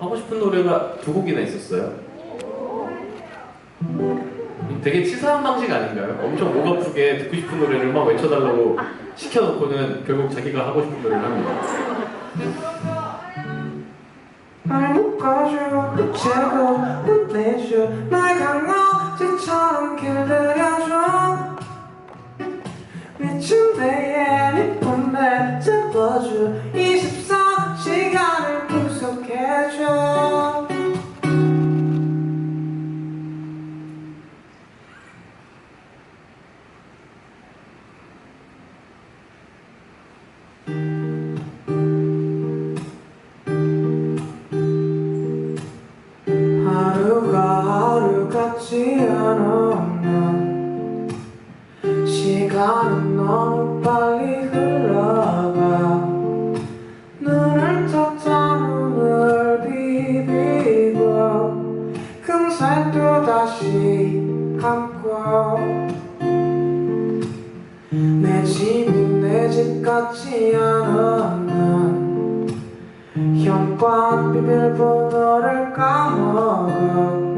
하고 싶은 노래가 두 곡이나 있었어요. 되게 치사한 방식 아닌가요? 엄청 목 아프게 듣고 싶은 노래를 막 외쳐달라고 시켜놓고는 결국 자기가 하고 싶은 노래를 합니다. 날 묶어줘 붙이고 끝내줘 날 강아지처럼 길들여줘 미친 데에 같지 않아 난 시간은 너무 빨리 흘러가. 눈을 떴다 눈을 비비고 금세 또 다시 감고. 내 집이 내 집 같지 않아 난 현관 비밀번호를 까먹어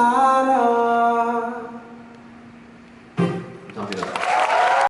Ah.